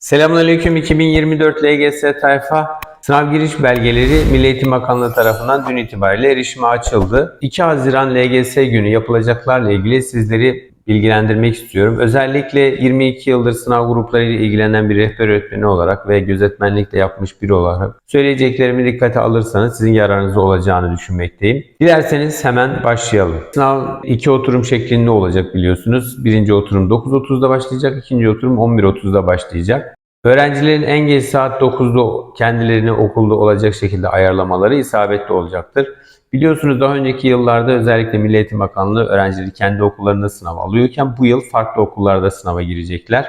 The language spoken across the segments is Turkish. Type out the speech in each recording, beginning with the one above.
Selamünaleyküm 2024 LGS tayfa. Sınav giriş belgeleri Milli Eğitim Bakanlığı tarafından dün itibariyle erişime açıldı. 2 Haziran LGS günü yapılacaklarla ilgili sizleri bilgilendirmek istiyorum. Özellikle 22 yıldır sınav gruplarıyla ilgilenen bir rehber öğretmeni olarak ve gözetmenlik de yapmış biri olarak söyleyeceklerimi dikkate alırsanız sizin yararınıza olacağını düşünmekteyim. Dilerseniz hemen başlayalım. Sınav iki oturum şeklinde olacak biliyorsunuz. Birinci oturum 9.30'da başlayacak, ikinci oturum 11.30'da başlayacak. Öğrencilerin en geç saat 9'da kendilerini okulda olacak şekilde ayarlamaları isabetli olacaktır. Biliyorsunuz daha önceki yıllarda özellikle Milli Eğitim Bakanlığı öğrencileri kendi okullarında sınav alıyorken bu yıl farklı okullarda sınava girecekler.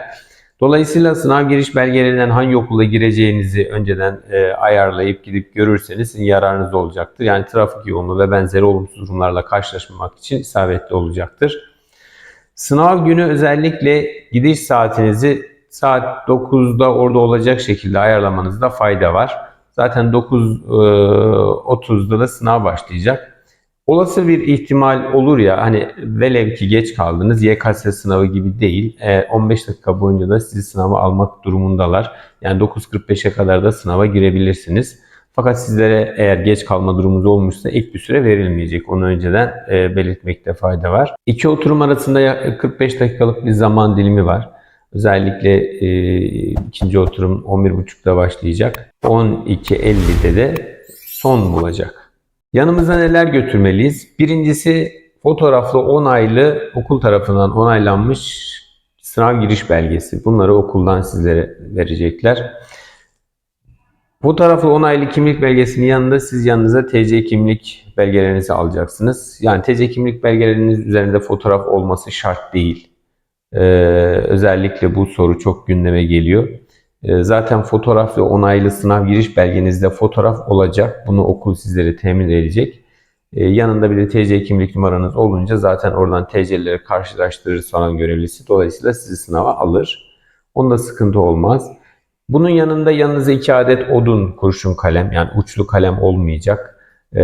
Dolayısıyla sınav giriş belgelerinden hangi okula gireceğinizi önceden e, ayarlayıp gidip görürseniz sizin yararınız olacaktır. Yani trafik yoğunluğu ve benzeri olumsuz durumlarla karşılaşmamak için isabetli olacaktır. Sınav günü özellikle gidiş saatinizi saat 9'da orada olacak şekilde ayarlamanızda fayda var. Zaten 9.30'da da sınav başlayacak. Olası bir ihtimal olur ya hani velev ki geç kaldınız YKS sınavı gibi değil. E, 15 dakika boyunca da sizi sınava almak durumundalar. Yani 9.45'e kadar da sınava girebilirsiniz. Fakat sizlere eğer geç kalma durumunuz olmuşsa ek bir süre verilmeyecek. Onu önceden e, belirtmekte fayda var. İki oturum arasında ya- 45 dakikalık bir zaman dilimi var. Özellikle e, ikinci oturum 11.30'da başlayacak. 12.50'de de son bulacak. Yanımıza neler götürmeliyiz? Birincisi fotoğraflı onaylı okul tarafından onaylanmış sınav giriş belgesi. Bunları okuldan sizlere verecekler. Fotoğraflı onaylı kimlik belgesinin yanında siz yanınıza TC kimlik belgelerinizi alacaksınız. Yani TC kimlik belgeleriniz üzerinde fotoğraf olması şart değil. Ee, özellikle bu soru çok gündeme geliyor. Ee, zaten fotoğraf ve onaylı sınav giriş belgenizde fotoğraf olacak. Bunu okul sizlere temin edecek. Ee, yanında bir de TC kimlik numaranız olunca zaten oradan TC'leri karşılaştırır falan görevlisi. Dolayısıyla sizi sınava alır. Onda sıkıntı olmaz. Bunun yanında yanınıza iki adet odun kurşun kalem yani uçlu kalem olmayacak. Ee,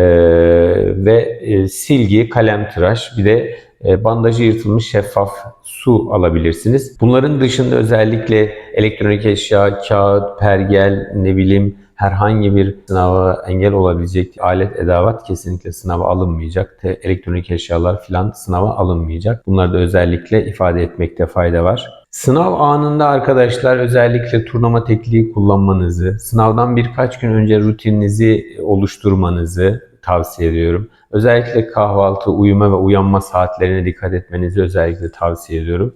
ve e, silgi, kalem tıraş bir de bandajı yırtılmış şeffaf su alabilirsiniz. Bunların dışında özellikle elektronik eşya, kağıt, pergel, ne bileyim herhangi bir sınava engel olabilecek alet edavat kesinlikle sınava alınmayacak. Elektronik eşyalar filan sınava alınmayacak. Bunları da özellikle ifade etmekte fayda var. Sınav anında arkadaşlar özellikle turnama tekniği kullanmanızı, sınavdan birkaç gün önce rutininizi oluşturmanızı tavsiye ediyorum. Özellikle kahvaltı, uyuma ve uyanma saatlerine dikkat etmenizi özellikle tavsiye ediyorum.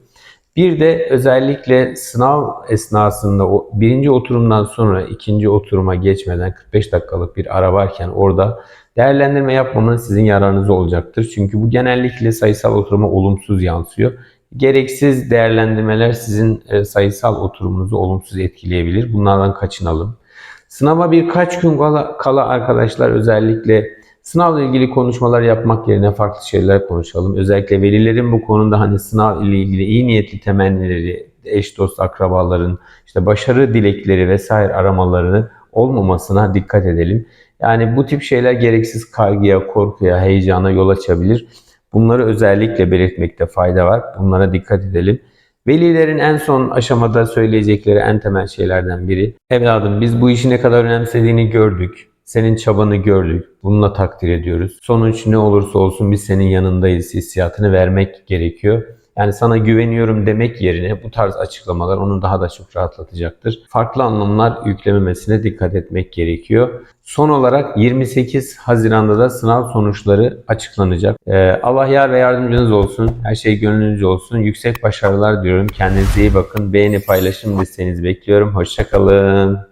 Bir de özellikle sınav esnasında o birinci oturumdan sonra ikinci oturuma geçmeden 45 dakikalık bir ara varken orada değerlendirme yapmamanız sizin yararınıza olacaktır. Çünkü bu genellikle sayısal oturuma olumsuz yansıyor. Gereksiz değerlendirmeler sizin e, sayısal oturumunuzu olumsuz etkileyebilir. Bunlardan kaçınalım. Sınava birkaç gün kala, kala arkadaşlar özellikle sınavla ilgili konuşmalar yapmak yerine farklı şeyler konuşalım. Özellikle velilerin bu konuda hani sınav ile ilgili iyi niyetli temennileri, eş dost akrabaların işte başarı dilekleri vesaire aramalarını olmamasına dikkat edelim. Yani bu tip şeyler gereksiz kaygıya, korkuya, heyecana yol açabilir. Bunları özellikle belirtmekte fayda var. Bunlara dikkat edelim. Velilerin en son aşamada söyleyecekleri en temel şeylerden biri. Evladım biz bu işi ne kadar önemsediğini gördük. Senin çabanı gördük. Bununla takdir ediyoruz. Sonuç ne olursa olsun biz senin yanındayız hissiyatını vermek gerekiyor. Yani sana güveniyorum demek yerine bu tarz açıklamalar onu daha da çok rahatlatacaktır. Farklı anlamlar yüklememesine dikkat etmek gerekiyor. Son olarak 28 Haziran'da da sınav sonuçları açıklanacak. Ee, Allah yar ve yardımcınız olsun. Her şey gönlünüzce olsun. Yüksek başarılar diyorum. Kendinize iyi bakın. Beğeni paylaşım desteğinizi bekliyorum. Hoşçakalın.